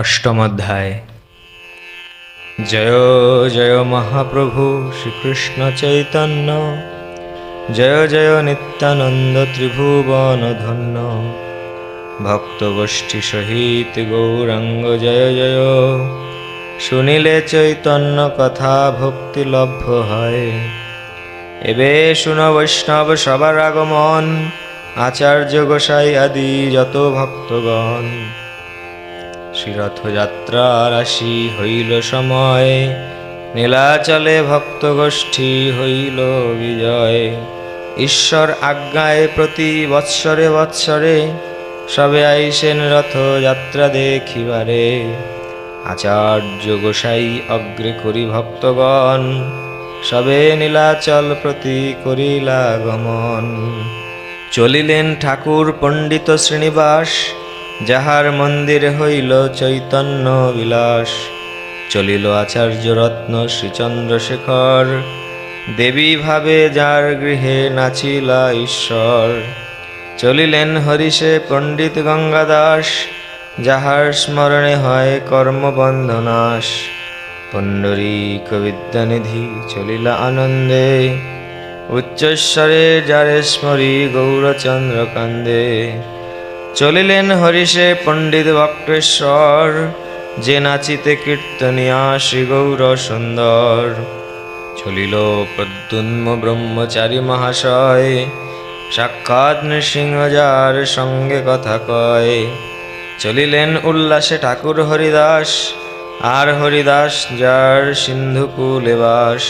অষ্টম অধ্যায় জয় জয় মহাপ্রভু শ্রীকৃষ্ণ চৈতন্য। জয় জয় নিত্যানন্দ ত্রিভুবন ধন্য। ভক্তগোষ্ঠী সহিত গৌরাঙ্গ জয় জয়। শুনিলে চৈতন্য কথা ভক্তি লভ্য হয়। এবে শুন বৈষ্ণব সবার আগমন। আচার্য গোসাই আদি যত ভক্তগণ। শ্রীরথযাত্রার আসি হইল সময়, নীলাচলে ভক্তগোষ্ঠী হইল বিজয়। ঈশ্বর আজ্ঞায় প্রতি বৎসরে বৎসরে সবে আইসেন রথযাত্রা দেখিবারে। আচার্য গোসাই অগ্রে করি ভক্তগণ, সবে নীলাচল প্রতি করিলা গমন। চলিলেন ঠাকুর পণ্ডিত শ্রীনিবাস যাহার মন্দির হইল চৈতন্য বিলাস, চলিল আচার্য রত্ন শ্রীচন্দ্রশেখর দেবী ভাবে যার গৃহে নাচিলা ঈশ্বর। চলিলেন হরিষে পণ্ডিত গঙ্গাদাস, যাহার স্মরণে হয় কর্মবন্ধনাশ। পণ্ডরীক বিদ্যানিধি চলিলা আনন্দে, উচ্চস্বরে যারে স্মরি গৌরচন্দ্র কান্দে চলিলেন হরিষে পণ্ডিত বক্রেশ্বর, যে নাচিতে কীর্তনিয়া শ্রী গৌর সুন্দর। চলিল প্রদ্যুন্ম ব্রহ্মচারী মহাশয়, সাক্ষাৎ নৃসিংহ যার সঙ্গে কথা কয়। চলিলেন উল্লাসে ঠাকুর হরিদাস, আর হরিদাস যার সিন্ধুকুলে বাস।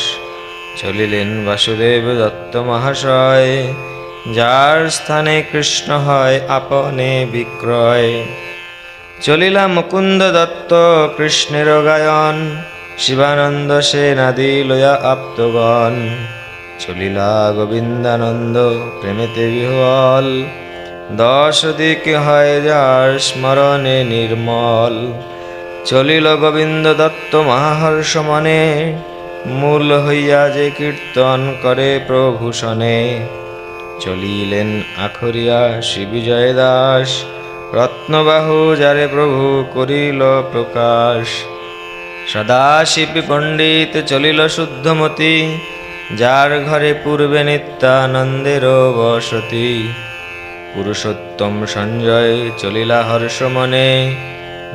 চলিলেন বাসুদেব দত্ত মহাশয় যার স্থানে কৃষ্ণ হয় আপনে বিক্রয়। চলিলা মুকুন্দ দত্ত কৃষ্ণের গায়ন, শিবানন্দ সেনাদি লয়া আপ্তগণ। চলিলা গোবিন্দানন্দ প্রেমেতে বিহ্বল, দশ দিকে হয় যার স্মরণে নির্মল। চলিল গোবিন্দ দত্ত মহাহর্ষ মনে, মূল হইয়া যে কীর্তন করে প্রভূষণে। চলিলেন আখরিয়া শ্রী বিজয় দাস রত্নবাহু যারে প্রভু করিল প্রকাশ। সদা শিবী পণ্ডিত চলিল শুদ্ধমতি, যার ঘরে পূর্বে নিত্যানন্দের বসতি। পুরুষোত্তম সঞ্জয় চলিলা হর্ষ মনে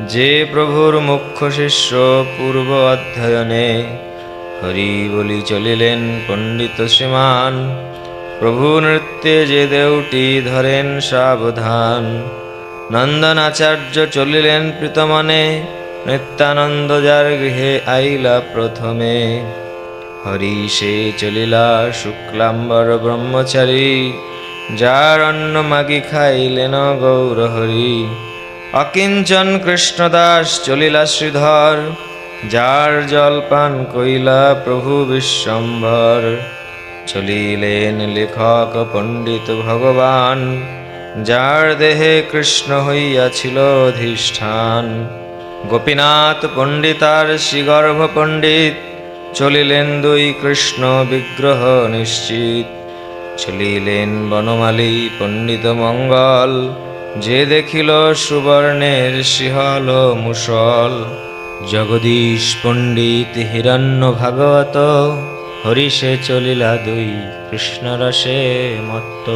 যে প্রভুর মুখ্য শিষ্য পূর্ব অধ্যয়নে। হরি বলি চলিলেন পণ্ডিত শ্রীমান প্রভু নৃত্যে যে দেউটি ধরেন সাবধান। নন্দন আচার্য চলিলেন প্রীতমনে, নিত্যানন্দ যার গৃহে আইলা প্রথমে। হরি সে চলিলা শুক্লাম্বর ব্রহ্মচারী, যার অন্ন মাগি খাইলেন গৌর হরি। অকিঞ্চন কৃষ্ণদাস চলিলা শ্রীধর, যার জলপান কইলা প্রভু বিশ্বম্ভর। চলিলেন লেখক পণ্ডিত ভগবান, যার দেহে কৃষ্ণ হইয়াছিল অধিষ্ঠান। গোপীনাথ পণ্ডিতার শ্রীগর্ভ পণ্ডিত, চলিলেন দুই কৃষ্ণ বিগ্রহ নিশ্চিত। চলিলেন বনমালী পণ্ডিত মঙ্গল, যে দেখিল সুবর্ণের শিহল মুসল জগদীশ পণ্ডিত হিরণ্য ভাগবত হরিষে চলিলা দুই, কৃষ্ণরসে মত্ত।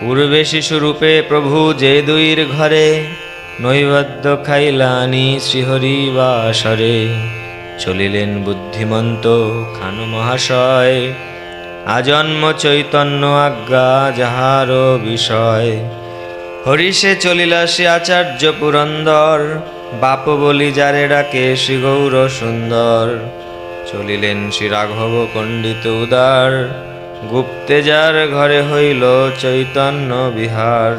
পূর্বে শিশুরূপে প্রভু যে দুইর ঘরে, নৈবেদ্য খাইলানি শ্রীহরি বাসরে। চলিলেন বুদ্ধিমন্ত খানু মহাশয়, আজন্ম চৈতন্য আজ্ঞা যাহার বিষয়। হরিষে চলিলা সে আচার্য পুরন্দর, বাপ বলি যারে ডাকে শ্রী গৌর সুন্দর। চলিলেন শ্রী রাঘব পণ্ডিত উদার। গুপ্তে যার ঘরে হইল চৈতন্য বিহার।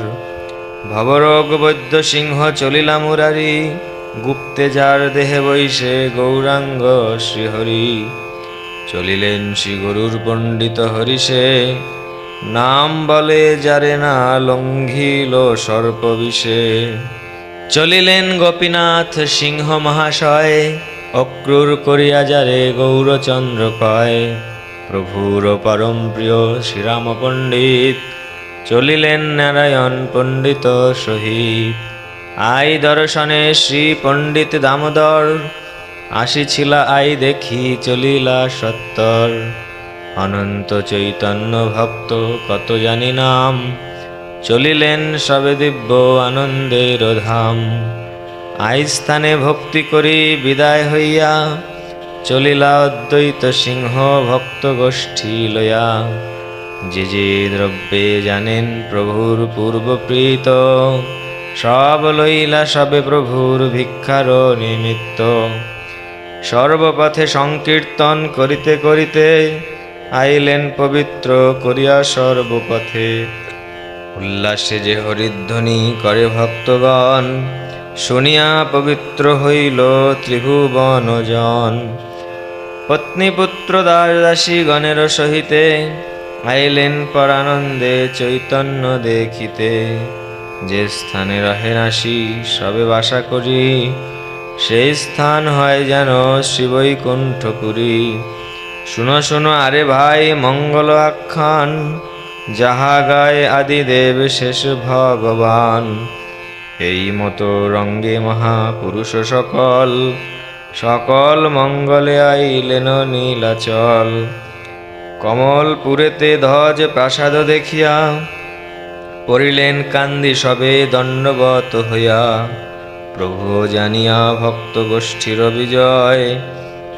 ভবরোগ বৈদ্য সিংহ চলিলা মুরারি। গুপ্তে যার দেহে বৈশে গৌরাঙ্গ শ্রীহরি। চলিলেন শ্রী গরুর পণ্ডিত হরিষে। নাম বলে যারে না লঙ্ঘিল সর্প বিষে চলিলেন গোপীনাথ সিংহ মহাশয়। অক্রুর করিয়া যারে গৌরচন্দ্র কয়, প্রভুর পরম প্রিয় শ্রীরাম পণ্ডিত, চলিলেন নারায়ণ পণ্ডিত সহিত। আই দর্শনে শ্রী পণ্ডিত দামোদর, আসিছিলা আই দেখি চলিলা সত্তর। অনন্ত চৈতন্য ভক্ত কত জানি নাম, চলিলেন সবে দিব্য আনন্দের ধাম। আই স্থানে ভক্তি করি, বিদায় হইয়া চলিলা অদ্বৈত সিংহ ভক্ত গোষ্ঠী লয়া। যে যে দ্রব্যে জানেন প্রভুর পূর্বপ্রীত সব লইলা সবে প্রভুর ভিক্ষার নিমিত্ত। সর্বপথে সংকীর্তন করিতে করিতে আইলেন পবিত্র করিয়া সর্বপথে। উল্লাসে যে হরিধ্বনি করে ভক্তগণ শুনিয়া পবিত্র হইল ত্রিভুবনজন। পত্নীপুত্র দাস দাসী গণের সহিতে আইলেন পরানন্দে চৈতন্য দেখিতে। যে স্থানে রহে নাসি, সবে বাসা করি। সেই স্থান হয় যেন শিবৈকুণ্ঠপুরী। শুনো শুনো, আরে ভাই, মঙ্গল আখ্যান। যাহা গায় আদিদেব শেষ ভগবান। এই মতো রঙ্গে মহাপুরুষ সকল সকল মঙ্গলে আইলেন নীলাচল। কমলপুরেতে ধ্বজ প্রাসাদ দেখিয়া পড়িলেন কান্দি সবে দণ্ডবত হইয়া। প্রভু জানিয়া ভক্ত গোষ্ঠীর বিজয়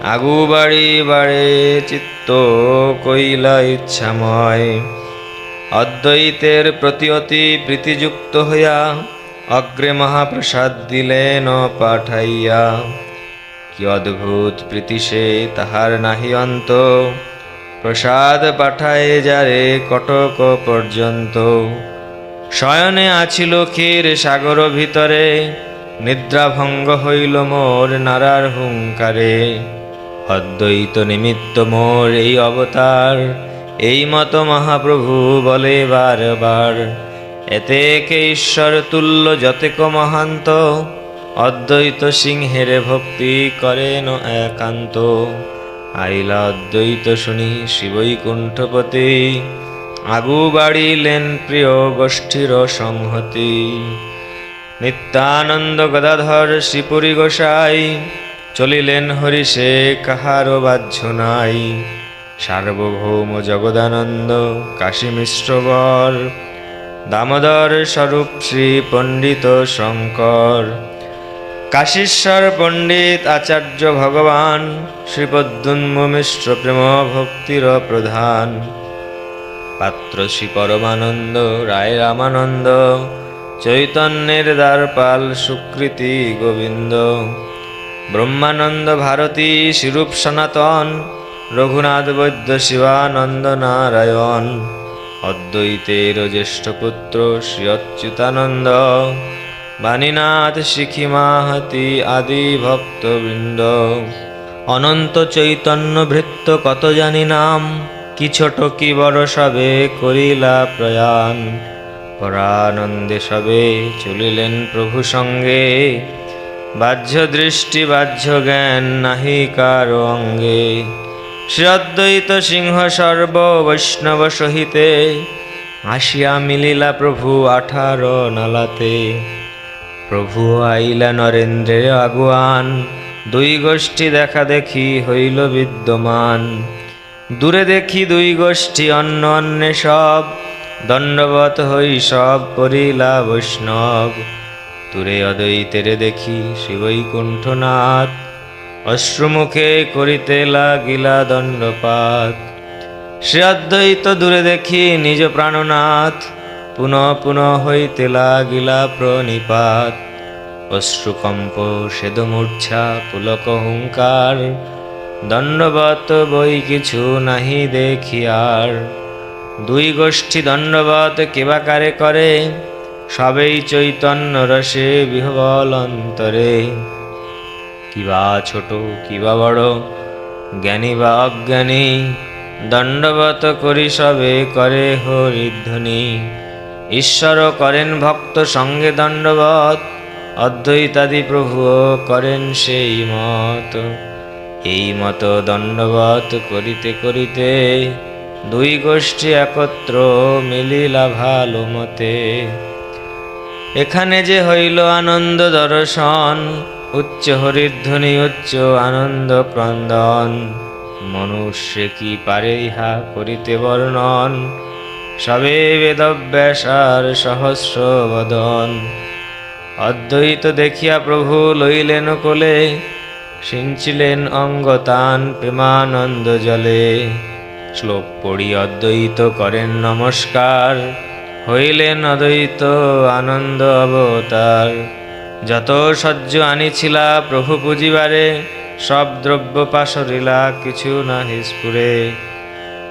আগু বাড়ি বাড়ে চিত্ত কইলা ইচ্ছাময়। অদ্বৈতের প্রতি অতি প্রীতিযুক্ত হইয়া অগ্রে মহাপ্রসাদ দিলেন পাঠাইয়া কি অদ্ভুত প্রীতি সে তাহার নাহি অন্ত প্রসাদ পাঠায় যারে কটক পর্যন্ত শয়নে আছিল ক্ষীর সাগর ভিতরে নিদ্রাভঙ্গ হইল মোর নারার হুঙ্কারে। অদ্বৈত নিমিত্ত মোর এই অবতার, এই মত মহাপ্রভু বলে বারবার। এতে কে ঈশ্বর তুল্য যতেক মহান্ত, অদ্বৈত সিংহের ভক্তি করেন একান্ত। আইলা অদ্বৈত শুনি শিবৈকুণ্ঠপতি, আগু বাড়িলেন প্রিয় গোষ্ঠীর সংহতি। নিত্যানন্দ গদাধর শ্রীপুরী গোসাই, চলিলেন হরিষে কাহারও বাহ্য নাই। সার্বভৌম জগদানন্দ কাশী মিশ্রবর দামোদর স্বরূপ শ্রী পণ্ডিত শঙ্কর। কাশীশ্বর পণ্ডিত আচার্য ভগবান শ্রীপদ্মুন্ম মিশ্র প্রেম ভক্তির প্রধান। পাত্র শ্রী পরমানন্দ, রায় রামানন্দ, চৈতন্যের দ্বারপাল সুকৃতি গোবিন্দ। ব্রহ্মানন্দ ভারতী শিরূপ সনাতন, রঘুনাথ বৈদ্য শিবানন্দ নারায়ণ। অদ্বৈতের জ্যেষ্ঠ পুত্র শ্রী অচ্যুতানন্দ বাণীনাথ শিখি মাহাতি আদি ভক্তবৃন্দ। অনন্ত চৈতন্য ভৃত্য কত জানি নাম, কি ছোট কি বড় সবে করিলা প্রয়াণ। পরানন্দে সবে চলিলেন প্রভু সঙ্গে বাহ্য দৃষ্টি বাহ্য জ্ঞান নাহি কারও অঙ্গে। শ্রী অদ্বৈত সিংহ সর্ব বৈষ্ণব সহিতে আসিয়া মিলিলা প্রভু আঠারো নালাতে। প্রভু আইলা নরেন্দ্রের আগুয়ান, দুই গোষ্ঠী দেখা দেখি হইল বিদ্যমান। দূরে দেখি দুই গোষ্ঠী অন্য অন্যে সব দণ্ডবত হই সব করিলা বৈষ্ণব। দূরে অদ্বৈতের দেখি শিবৈকুণ্ঠনাথ অশ্রুমুখে করিতে লাগিলা দণ্ডপাত। শ্রী অদ্বৈত দূরে দেখি নিজ প্রাণনাথ, পুনঃ পুনঃ হইতে লাগিলা প্রণিপাত। অশ্রুকম্প, সেদমূর্ছা, পুলক হুঙ্কার দণ্ডবত বই কিছু নাহি দেখি আর দুই গোষ্ঠী দণ্ডবত কেবাকারে করে, সবেই চৈতন্য রসে বিহবল অন্তরে। কিবা ছোট কিবা বড়, জ্ঞানী বা অজ্ঞানী, দণ্ডবত করি সবে করে হরিধ্বনি। ঈশ্বর করেন ভক্ত সঙ্গে দণ্ডবত, অদ্বৈতাদি প্রভুও করেন সেই মত। এই মত দণ্ডবত করিতে করিতে দুই গোষ্ঠী একত্র মিলিলা ভালো মতে। এখানে যে হইল আনন্দ দর্শন উচ্চ হরিধ্বনি, উচ্চ আনন্দ ক্রন্দন। মনুষ্যে কি পারে ইহা করিতে বর্ণন? সবে বেদব্যাসার সহস্র বদন। অদ্বৈত দেখিয়া প্রভু লইলেন কোলে সিঞ্চিলেন অঙ্গতান প্রেমানন্দ জলে। শ্লোক পড়ি অদ্বৈত করেন নমস্কার, হইলেন অদ্বৈত আনন্দ অবতার। যত সহ্য আনিছিলা প্রভু পুজিবারে সব দ্রব্য পাশরিলা কিছু না হিসপুরে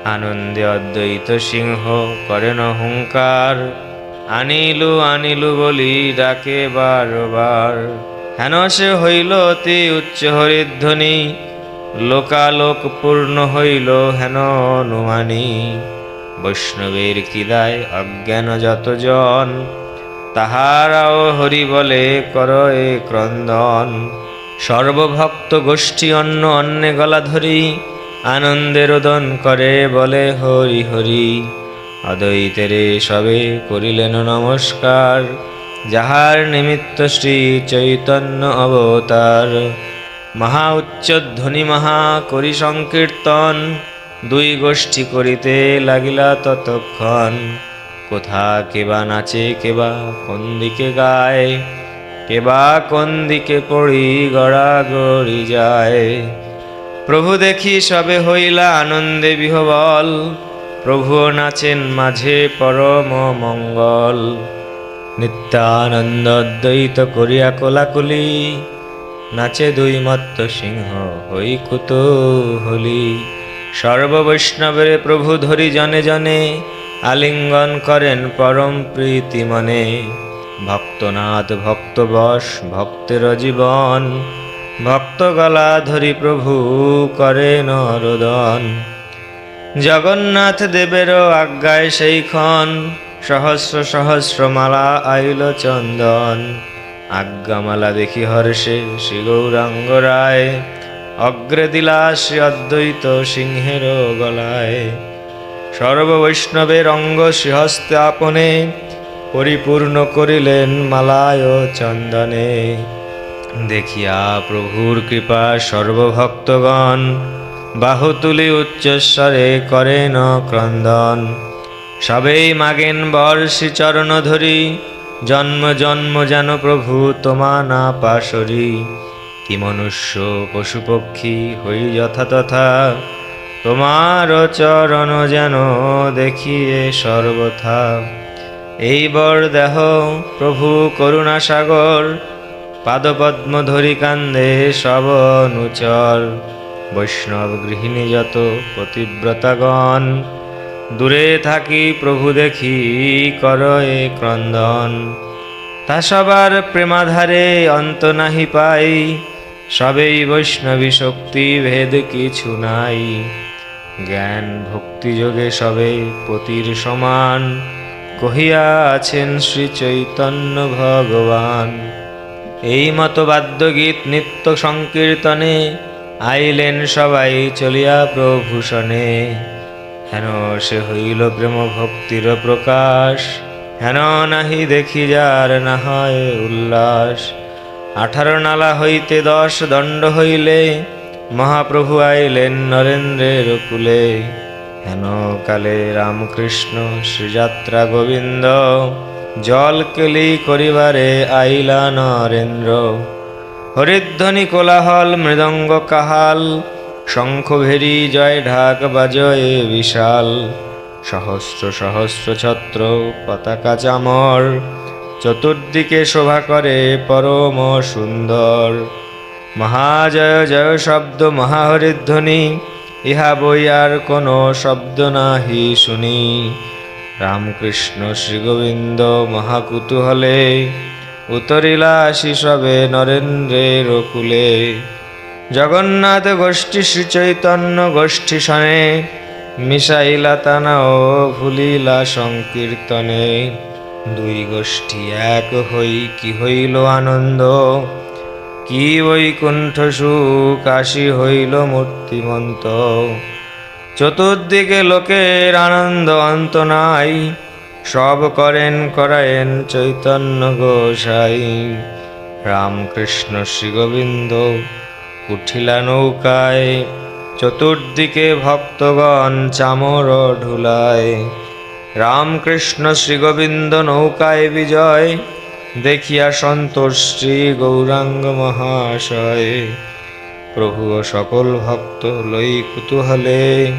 আনন্দে অদ্বৈত সিংহ করেন হুঙ্কার, আনিলু আনিলু বলি ডাকে বারবার। হেন সে হইল অতি উচ্চ হরিধ্বনি, লোকালোক পূর্ণ হইল হেন অনুমানী। বৈষ্ণবের কিদায় অজ্ঞান যতজন তাহারাও হরি বলে, কর এ ক্রন্দন। সর্বভক্ত গোষ্ঠী অন্য অন্যে গলা ধরি, আনন্দে রোদন করে বলে, হরি হরি। অদ্বৈতেরে সবে করিলেন নমস্কার। যাহার নিমিত্ত শ্রী চৈতন্য অবতার। মহা উচ্চধ্বনি মহা করি সংকীর্তন। দুই গোষ্ঠী করিতে লাগিলা ততক্ষণ। কোথা কেবা নাচে, কেবা কোন দিকে গায়, কেবা কোন দিকে পড়ি, গড়া গড়ি যায়। প্রভু দেখি সবে হইলা আনন্দে বিহবল প্রভু নাচেন মাঝে পরম মঙ্গল। নিত্যানন্দ অদ্বৈত করিয়া কোলাকুলি, নাচে দুই মত্ত সিংহ হই কুতূহলী। সর্ববৈষ্ণবের প্রভু ধরি জনে জনে আলিঙ্গন করেন পরম প্রীতি মনে। ভক্তনাথ ভক্তবশ ভক্তের জীবন। ভক্ত গলা ধরি প্রভু করেন রোদন জগন্নাথ দেবেরও আজ্ঞায় সেইক্ষণ সহস্র সহস্র মালা আইল চন্দন। আজ্ঞামালা দেখি হর্ষে, শ্রী গৌরাঙ্গ রায়। অগ্রে দিলা শ্রী অদ্বৈত সিংহের গলায়। সর্ববৈষ্ণবের অঙ্গ শ্রীহস্তে আপনে পরিপূর্ণ করিলেন মালায় চন্দনে। দেখিয়া প্রভুর কৃপা সর্বভক্তগণ বাহু তুলি উচ্চস্বরে করেন ক্রন্দন। সবেই মাগেন বর শ্রীচরণ ধরি, জন্ম জন্ম যেন প্রভু তোমা না পাশরি। কি মনুষ্য পশুপক্ষী হই যথা তথা তোমার চরণ যেন দেখিয়ে সর্বথা। এই বর দেহ, প্রভু করুণা সাগর, পাদপদ্ম ধরি কান্দে সব অনুচর বৈষ্ণব গৃহিণী যত পতিব্রতাগণ, দূরে থাকি প্রভু দেখি কর এ ক্রন্দন। তা সবার প্রেমাধারে অন্ত নাহি পাই, সবেই বৈষ্ণবী শক্তি ভেদ কিছু নাই। জ্ঞান ভক্তি যোগে সবে পতির সমান। কহিয়া আছেন শ্রী চৈতন্য ভগবান, এই মতো বাদ্যগীত নিত্য সংকীর্তনে আইলেন সবাই চলিয়া প্রভূষণে। হেন সে হইল প্রেম ভক্তির প্রকাশ, হেন নাহি দেখি যার না হয় উল্লাস। আঠারো নালা হইতে দশ দণ্ড হইলে মহাপ্রভু আইলেন নরেন্দ্রের কুলে। হেন কালে রামকৃষ্ণ শ্রীযাত্রা গোবিন্দ, জল কেলি করিবারে আইলা নরেন্দ্র। হরিধ্বনি কোলাহল মৃদঙ্গ কাহাল, শঙ্খ ভেরি জয় ঢাক বাজয়ে বিশাল। সহস্র সহস্র ছত্র পতাকা চামর, চতুর্দিকে শোভা করে পরম সুন্দর। মহাজয় জয় শব্দ মহাহরিধ্বনি, ইহা বই আর কোনো শব্দ নাহি শুনি। রামকৃষ্ণ শ্রীগোবিন্দ মহাকুতূহলে, উতরিলা সবে নরেন্দ্রের কুলে জগন্নাথ গোষ্ঠী শ্রীচৈতন্য গোষ্ঠী সনে, মিশাইলা তানা ও ভুলিলা সংকীর্তনে। দুই গোষ্ঠী এক হই কি হইল আনন্দ? কি বৈকুণ্ঠ সুখ আসি হইল মূর্তিমন্ত? চতুর্দিকে লোকের আনন্দ অন্ত নাই, সব করেন করায়েন চৈতন্য গোসাই। রামকৃষ্ণ শ্রীগোবিন্দ উঠিলা নৌকায়, চতুর্দিকে ভক্তগণ চামর ঢুলায়। রামকৃষ্ণ শ্রীগোবিন্দ নৌকায় বিজয় দেখিয়া সন্তোষ শ্রী গৌরাঙ্গ মহাশয়, প্রভু সকল ভক্ত লই কুতূহলে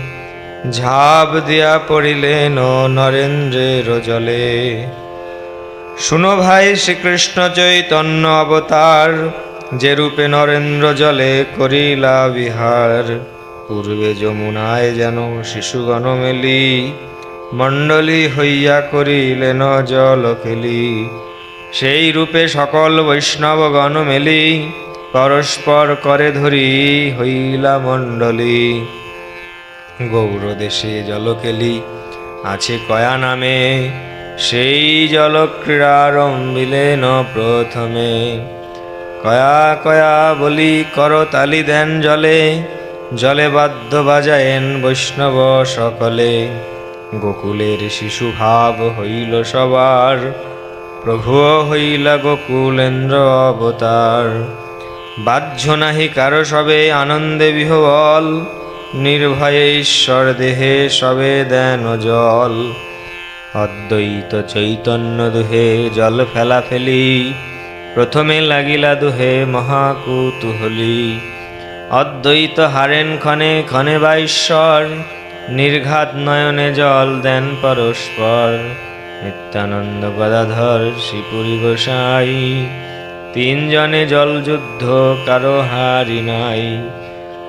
ঝাঁপ দিয়া পড়িলেন নরেন্দ্রের জলে। শুনো ভাই শ্রীকৃষ্ণ চৈতন্য অবতার, যে রূপে নরেন্দ্র জলে করিলা বিহার। পূর্বে যমুনায় যেন শিশুগণ মেলি, মণ্ডলী হইয়া করিলেন জল খেলি। সেই রূপে সকল বৈষ্ণবগণ মেলি পরস্পর করে ধরি হইলা মণ্ডলী। গৌরদেশে জলকেলি আছে কয়া নামে, সেই জলক্রীড়ারম্ভিলেন প্রথমে। কয়া কয়া বলি কর তালি দেন জলে জলে বাদ্য বাজায়েন বৈষ্ণব সকলে। গোকুলের শিশু ভাব হইল সবার প্রভু হইলা গোকুলেন্দ্র অবতার। বাহ্য নাহি কারও সবে আনন্দে বিহবল, নির্ভয়ে ঈশ্বর দেহে সবে দেন জল। অদ্বৈত চৈতন্য দুহে জল ফেলা ফেলি, প্রথমে লাগিলা দুহে মহাকুতুহলী। অদ্বৈত হারেন ক্ষণে ক্ষণে বা ঈশ্বর, নির্ঘাত নয়নে জল দেন পরস্পর। নিত্যানন্দ গদাধর শ্রীপুরী গোসাই। তিনজনে জলযুদ্ধ, কারও হারি নাই।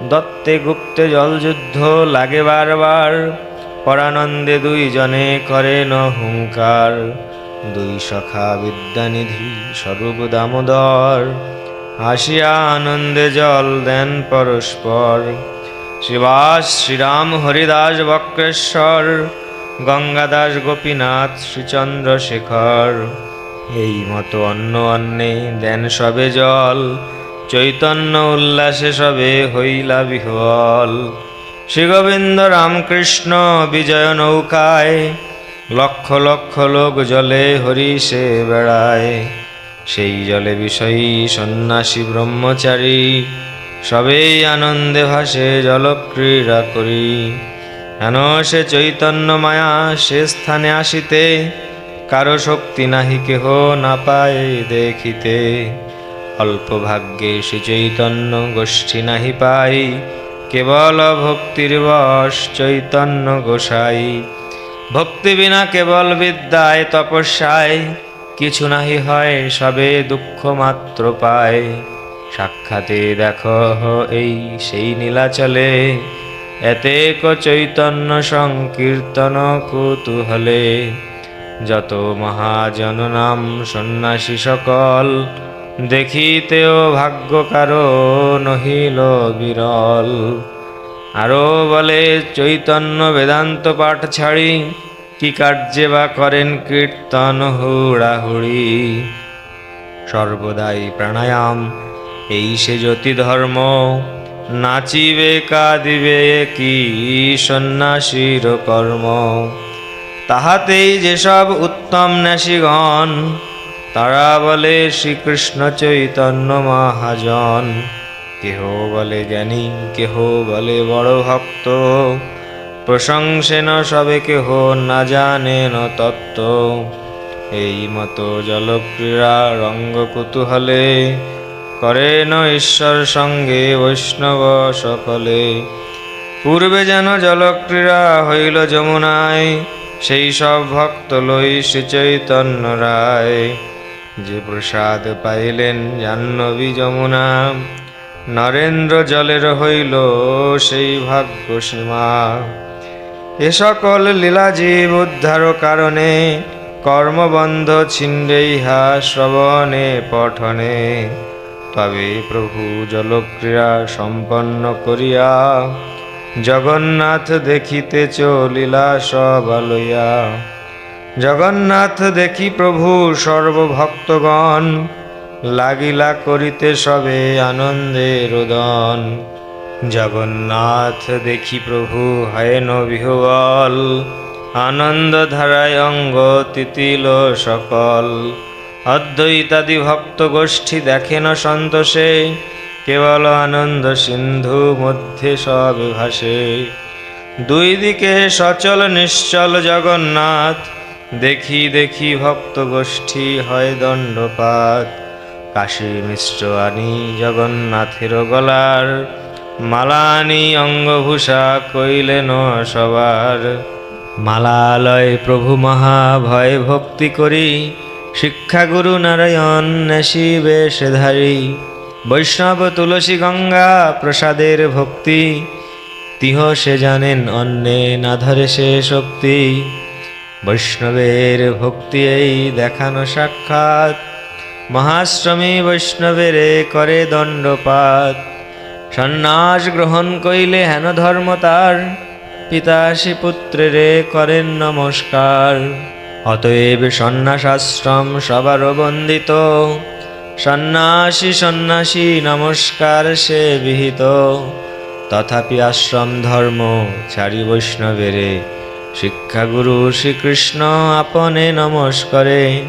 দত্তে গুপ্তে জলযুদ্ধ, লাগে বারবার। পরানন্দে দুইজনে করেন হুঙ্কার। দুই সখা বিদ্যানিধি, স্বরূপ দামোদর। হাসিয়া আনন্দে জল দেন পরস্পর। শিবাস, শ্রীরাম, হরিদাস, বক্রেশ্বর। গঙ্গাদাস গোপীনাথ, শ্রীচন্দ্রশেখর। এই মতো অন্য অন্নে দেন সবে জল, চৈতন্য উল্লাসে সবে হইলা বিহল। শ্রীগোবিন্দ রামকৃষ্ণ বিজয় নৌকায়, লক্ষ লক্ষ লোক জলে হরিষে বেড়ায়। সেই জলে বিষয়ী সন্ন্যাসী ব্রহ্মচারী সবেই আনন্দে ভাসে জলক্রীড়া করি। হেন সে চৈতন্য মায়া সে স্থানে আসিতে? কারও শক্তি নাহি কেহ না পায় দেখিতে। অল্প ভাগ্যে সে চৈতন্য গোষ্ঠী নাহি পাই কেবল ভক্তির বশ চৈতন্য গোসাই। ভক্তি বিনা কেবল বিদ্যায় তপস্যায়। কিছু নাহি হয় সবে দুঃখ মাত্র পায়। সাক্ষাতে দেখো এই সেই নীলাচলে। এতে ক চৈতন্য সংকীর্তন কুতূহলে। যত মহাজন নাম সন্ন্যাসী সকল, দেখিতেও ভাগ্য কারও নহিল বিরল। আরও বলে, চৈতন্য বেদান্ত পাঠ ছাড়ি, কি কার্যে বা করেন কীর্তন হুড়াহুড়ি। সর্বদাই প্রাণায়াম, এই সে জ্যোতি ধর্ম নাচিবে কাঁদিবে কি সন্ন্যাসীর কর্ম। তাহাতেই যেসব উত্তম ন্যাসীগণ, তারা বলে শ্রীকৃষ্ণ চৈতন্য মহাজন। কেহ বলে জ্ঞানী, কেহ বলে বড় ভক্ত। প্রশংসেন সবে কেহ না জানেন তত্ত্ব। এই মতো জলক্রীড়া রঙ্গ কুতূহলে করেন ঈশ্বর সঙ্গে বৈষ্ণব সকলে। পূর্বে যেন জলক্রীড়া হইল যমুনায়, সেই সব ভক্ত লই শ্রী চৈতন্য রায়। যে প্রসাদ পাইলেন জাহ্নবী যমুনা, নরেন্দ্র জলের হইল সেই ভাগ্য সীমা। এ সকল লীলাজীব উদ্ধার কারণে কর্মবন্ধ ছিন্ডে ইহা শ্রবণে, পঠনে। তবে প্রভু জলক্রিয়া সম্পন্ন করিয়া জগন্নাথ দেখিতে চলিলা সবালয়া জগন্নাথ দেখি প্রভু সর্বভক্তগণ, লাগিলা করিতে সবে আনন্দে রোদন জগন্নাথ দেখি প্রভু হেন বিহবল আনন্দ ধারায় অঙ্গ তিতিল সকল। অদ্বৈতাদি ভক্ত গোষ্ঠী দেখেন সন্তোষে, কেবল আনন্দ সিন্ধু মধ্যে সব ভাসে দুই দিকে সচল নিশ্চল জগন্নাথ, দেখি দেখি ভক্ত গোষ্ঠী হয় দণ্ডপাত। কাশী মিশ্র আনি জগন্নাথের গলার, মালানি অঙ্গভূষা কইলেন সবার। মালালয় প্রভু মহা ভয় ভক্তি করি শিক্ষাগুরু নারায়ণ নেশি বেশধারী বৈষ্ণব তুলসী গঙ্গা প্রসাদের ভক্তি। তিহ সে জানেন অন্যে না ধরে সে শক্তি। বৈষ্ণবের ভক্তি এই দেখানো সাক্ষাৎ। মহাশ্রমী বৈষ্ণবেরে করে দণ্ডপাত। সন্ন্যাস গ্রহণ কইলে হেন ধর্ম তার। পিতাশী পুত্রেরে করেন নমস্কার। অতএব সন্ন্যাসাশ্রম সবার বন্দিত। সন্ন্যাসী সন্ন্যাসী, নমস্কার সে বিহিত। তথাপি আশ্রম ধর্ম ছাড়ি বৈষ্ণবেরে। শিক্ষাগুরু শ্রীকৃষ্ণ আপনে নমস্করে।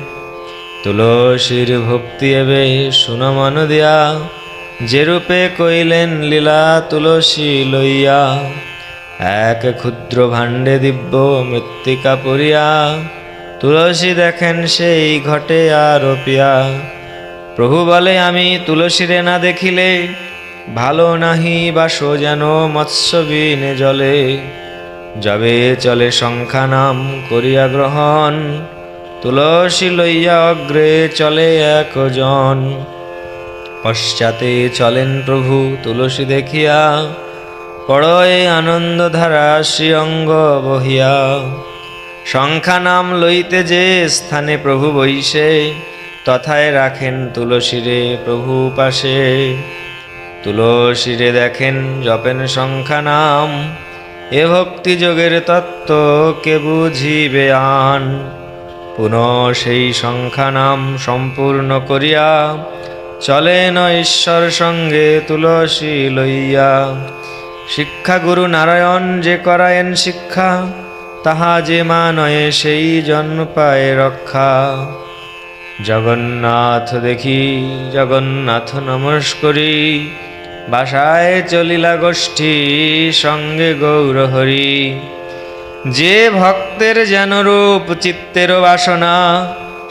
তুলসীর ভক্তি এবে সুনমন দিয়া। যেরূপে কইলেন লীলা তুলসী লইয়া। এক ক্ষুদ্র ভাণ্ডে দিব্য মৃত্তিকা পড়িয়া। তুলসী দেখেন সেই ঘটে আরোপিয়া প্রভু বলে, আমি তুলসীরে না দেখিলে ভালো নাহি বাসো যেন মৎস্যবিনে জলে। যবে চলে সংখ্যা নাম করিয়া গ্রহণ, তুলসী লইয়া অগ্রে চলে একজন। পশ্চাতে চলেন প্রভু তুলসী দেখিয়া, পড়য়ে আনন্দ ধারা শ্রী অঙ্গ বহিয়া। সংখ্যা নাম লইতে যে স্থানে প্রভু বইসে তথায় রাখেন তুলসীরে প্রভু পাশে। তুলসীরে দেখেন জপেন সংখ্যা নাম, এ ভক্তি যোগের তত্ত্ব কে বুঝিবে আন। পুনঃ সেই সংখ্যা নাম সম্পূর্ণ করিয়া চলেন ঈশ্বর সঙ্গে তুলসী লইয়া। শিক্ষা গুরু নারায়ণ যে করায়েন শিক্ষা তাহা যে মা মানয়ে সেই জন্ম পায় রক্ষা। জগন্নাথ দেখি, জগন্নাথ নমস্করি বাসায় চলিলা গোষ্ঠী সঙ্গে গৌরহরি যে ভক্তের যেন রূপ চিত্তের বাসনা,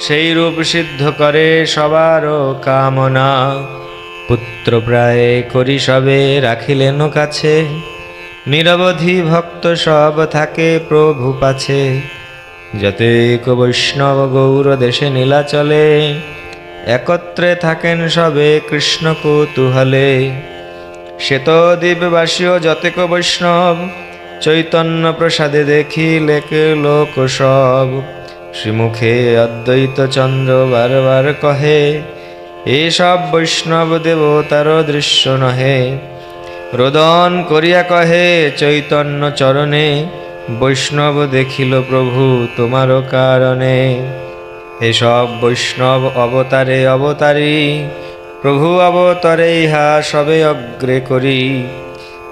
সেই রূপ সিদ্ধ করে সবারও কামনা। পুত্র প্রায় করি সবে, রাখিলেন কাছে। নিরবধি ভক্ত সব থাকে প্রভু পাছে। যতেক বৈষ্ণব গৌর দেশে নীলা চলে, একত্রে থাকেন সবে কৃষ্ণ কৌতূহলে। শ্বেত দ্বীপবাসীও যতেক বৈষ্ণব, চৈতন্য প্রসাদে দেখি লেকে লোক সব। শ্রীমুখে অদ্বৈত চন্দ্র বারবার কহে এসব বৈষ্ণব দেবতার দৃশ্য নহে রোদন করিয়া কহে, চৈতন্য চরণে বৈষ্ণব দেখিল প্রভু তোমারও কারণে। এসব বৈষ্ণব অবতারে অবতারী, প্রভু অবতারে ইহা সবে অগ্রে করি।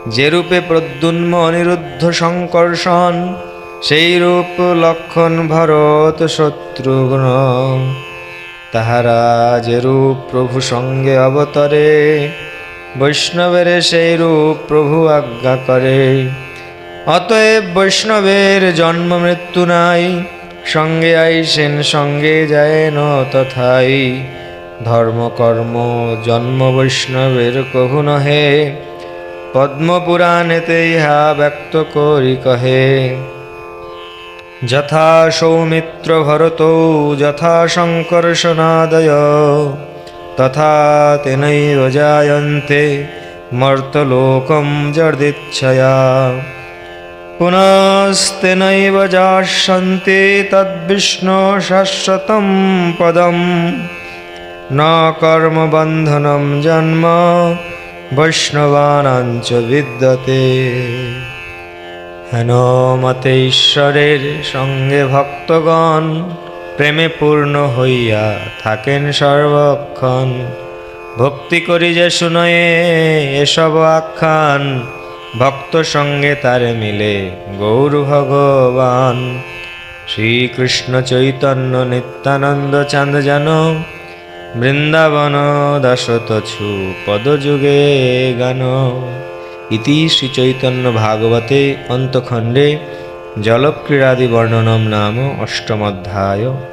যেরূপে প্রদ্যুন্ম অনিরুদ্ধ সংকর্ষণ সেই রূপ লক্ষণ ভরত শত্রুঘ্ন। তাহারা যেরূপ প্রভু সঙ্গে অবতরে বৈষ্ণবের সেই রূপ প্রভু আজ্ঞা করে। অতএব বৈষ্ণবের জন্ম মৃত্যু নাই, সঙ্গে আইসেন, সঙ্গে যায় ন তথাই। ধর্ম কর্ম জন্ম বৈষ্ণবের কভু নহে, পদ্মপুরাণেতে ইহা ব্যক্ত করি কহে। যথা সৌমিত্র ভরত, যথা শঙ্কর্ষণাদয় তথা তেনৈব জায়ন্তে মর্তলোকম জর্দিচ্ছয়া পুনস্তেনৈব যাস্যন্তে তদ্বিষ্ণু শাশ্বতম পদম ন কর্মবন্ধনম জন্ম বৈষ্ণবানাঞ্চ বিদ্যতে হেন মতে ঈশ্বরের সঙ্গে ভক্তগণ প্রেমে পূর্ণ হইয়া থাকেন সর্বক্ষণ। ভক্তি করি যে শুনয়ে এসব আখ্যান, ভক্ত সঙ্গে তারে মিলে গৌর ভগবান। শ্রীকৃষ্ণ চৈতন্য নিত্যানন্দ চাঁদ যেন, বৃন্দাবন দাসতছু পদযুগে গান। ইতি শ্রীচৈতন্য ভাগবতে অন্তখণ্ডে জলক্রীড়াদি বর্ণনম নাম অষ্টমধ্যায়